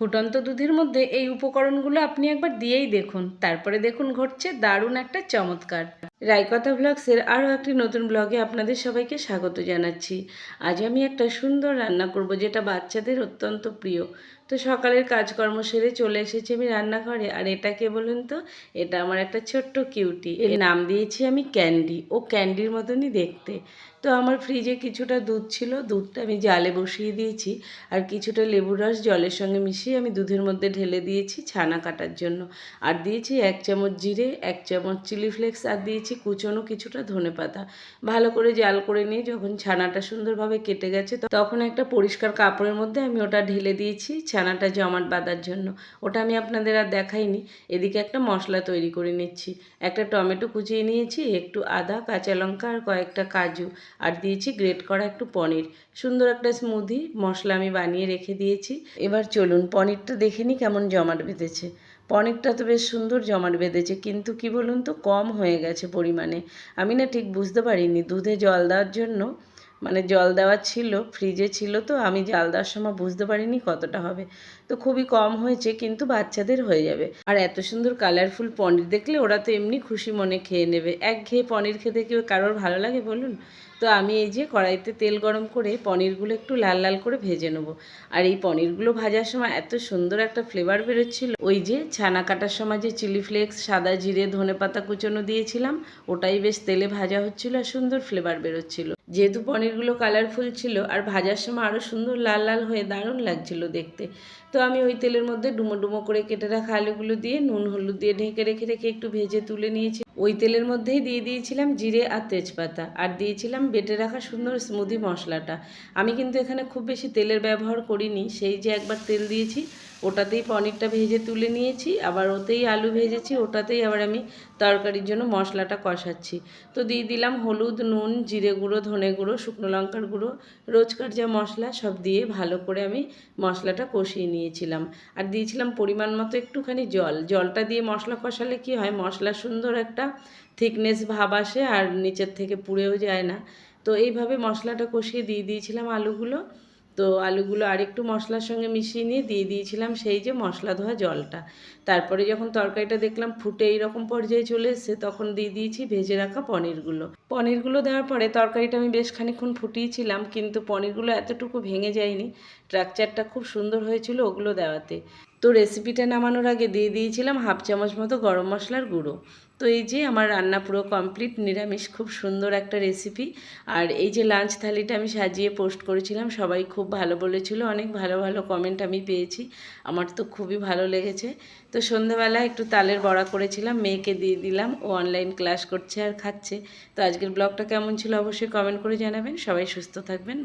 ফুটন্ত দুধের মধ্যে এই উপকরণগুলো আপনি একবার দিয়েই দেখুন। তারপরে দেখুন ঘটছে দারুণ একটা চমৎকার। রায়কথা ব্লগসের আরও একটি নতুন ব্লগে আপনাদের সবাইকে স্বাগত জানাচ্ছি। আজ আমি একটা সুন্দর রান্না করব যেটা বাচ্চাদের অত্যন্ত প্রিয়। তো সকালের কাজকর্ম সেরে চলে এসেছি আমি রান্নাঘরে। আর এটা কে বলুন তো? এটা আমার একটা ছোট্ট কিউটি। এর নাম দিয়েছি আমি ক্যান্ডি। ও ক্যান্ডির মতনই দেখতে। তো আমার ফ্রিজে কিছুটা দুধ ছিল। দুধটা আমি জালে বসিয়ে দিয়েছি। আর কিছুটা লেবুর রস জলের সঙ্গে মিশিয়ে আমি দুধের মধ্যে ঢেলে দিয়েছি ছানা কাটার জন্য। আর দিয়েছি এক চামচ জিরে, এক চামচ চিলি ফ্লেক্স, আর দিয়েছি কুচনো কিছুটা ধনে পাতা। ভালো করে জাল করে নিয়ে যখন ছানাটা সুন্দরভাবে কেটে গেছে তখন একটা পরিষ্কার কাপড়ের মধ্যে আমি ওটা ঢেলে দিয়েছি ছানাটা জমাট বাঁধার জন্য। ওটা আমি আপনাদের আর দেখাইনি। এদিকে একটা মশলা তৈরি করে নিচ্ছি। একটা টমেটো কুচিয়ে নিয়েছি, একটু আদা, কাঁচা লঙ্কা আর কয়েকটা কাজু। আর দিয়েছি গ্রেট করা একটু পনির। সুন্দর একটা স্মুদি মশলা আমি বানিয়ে রেখে দিয়েছি। এবার চলুন পনিরটা দেখে নিই কেমন জমাট বেঁধেছে। পনিরটা তো বেশ সুন্দর জমাট বেঁধেছে, কিন্তু কি বলুন তো, কম হয়ে গেছে পরিমাণে। আমি না ঠিক বুঝতে পারিনি, দুধে জল দেওয়ার জন্য মানে জল দেওয়া ছিল ফ্রিজে ছিল তো, আমি জাল দেওয়ার সময় বুঝতে পারিনি কতটা হবে। তো খুবই কম হয়েছে, কিন্তু বাচ্চাদের হয়ে যাবে। আর এত সুন্দর কালারফুল পনির দেখলে ওরা তো এমনি খুশি মনে খেয়ে নেবে। এক ঘেয়ে পনির খেতে কেউ কারোর ভালো লাগে বলুন? তো আমি এই যে কড়াইতে তেল গরম করে পনিরগুলো একটু লাল লাল করে ভেজে নেব। আর এই পনিরগুলো ভাজার সময় এত সুন্দর একটা ফ্লেভার বেরোচ্ছিল। ওই যে ছানা কাটার সময় যে চিলি ফ্লেক্স সাদা জিরে ধনে পাতা কুচনো দিয়েছিলাম, ওটাই বেশ তেলে ভাজা হচ্ছিল আর সুন্দর ফ্লেভার বেরোচ্ছিল। যেহেতু পনিরগুলো কালারফুল ছিল আর ভাজার সময় আরও সুন্দর লাল লাল হয়ে দারুণ লাগছিল দেখতে। তো আমি ওই তেলের মধ্যে ডুমো ডুমো করে কেটে রাখা আলুগুলো দিয়ে নুন, হলুদ দিয়ে ঢেকে রেখে রেখে একটু ভেজে তুলে নিয়েছি। ওই তেলের মধ্যেই দিয়ে দিয়েছিলাম জিরে আর তেজপাতা আর দিয়েছিলাম বেটে রাখা সুন্দর স্মুদি মশলাটা। আমি কিন্তু এখানে খুব বেশি তেলের ব্যবহার করিনি, সেই যে একবার তেল দিয়েছি ওটাতেই পনিরটা ভেজে তুলে নিয়েছি, আবার ওতেই আলু ভেজেছি, ওটাতেই আবার আমি তরকারির জন্য মশলাটা কষাচ্ছি। তো দিয়ে দিলাম হলুদ, নুন, জিরে গুঁড়ো, ধনে গুঁড়ো, শুকনো লঙ্কার গুঁড়ো, রোজকার যা মশলা সব দিয়ে ভালো করে আমি মশলাটা কষিয়ে নিয়েছিলাম। আর দিয়েছিলাম পরিমাণ মতো একটুখানি জল। জলটা দিয়ে মশলা কষালে কি হয়, মশলা সুন্দর একটা থিকনেস ভাব আসে আর নিচের থেকে পুড়েও যায় না। তো এইভাবে মশলাটা কষিয়ে দিয়ে দিয়েছিলাম আলুগুলো। তো আলুগুলো আরেকটু মশলার সঙ্গে মিশিয়ে নিয়ে দিয়ে দিয়েছিলাম সেই যে মশলা ধোয়া জলটা। তারপরে যখন তরকারিটা দেখলাম ফুটে এইরকম পর্যায়ে চলে এসছে, তখন দিয়ে দিয়েছি ভেজে রাখা পনিরগুলো। পনিরগুলো দেওয়ার পরে তরকারিটা আমি বেশ খানিক্ষণ ফুটিয়েছিলাম, কিন্তু পনিরগুলো এতটুকু ভেঙে যায়নি। স্ট্রাকচারটা খুব সুন্দর হয়েছিল ওগুলো দেওয়াতে। তো রেসিপিটা নামানোর আগে দিয়ে দিয়েছিলাম হাফ চামচ মতো গরম মশলার গুঁড়ো। তো এই যে আমার রান্না পুরো কমপ্লিট নিরামিষ, খুব সুন্দর একটা রেসিপি আর এই যে লাঞ্চ থালিটা আমি সাজিয়ে পোস্ট করেছিলাম, সবাই খুব ভালো বলেছিল, অনেক ভালো ভালো কমেন্ট আমি পেয়েছি। আমার তো খুবই ভালো লেগেছে। তো সন্ধ্যাবেলা একটু তালের বড়া করেছিলাম, মেয়েকে দিয়ে দিলাম, ও অনলাইন ক্লাস করছে আর খাচ্ছে। তো আজকের ব্লগটা কেমন ছিল অবশ্যই কমেন্ট করে জানাবেন। সবাই সুস্থ থাকবেন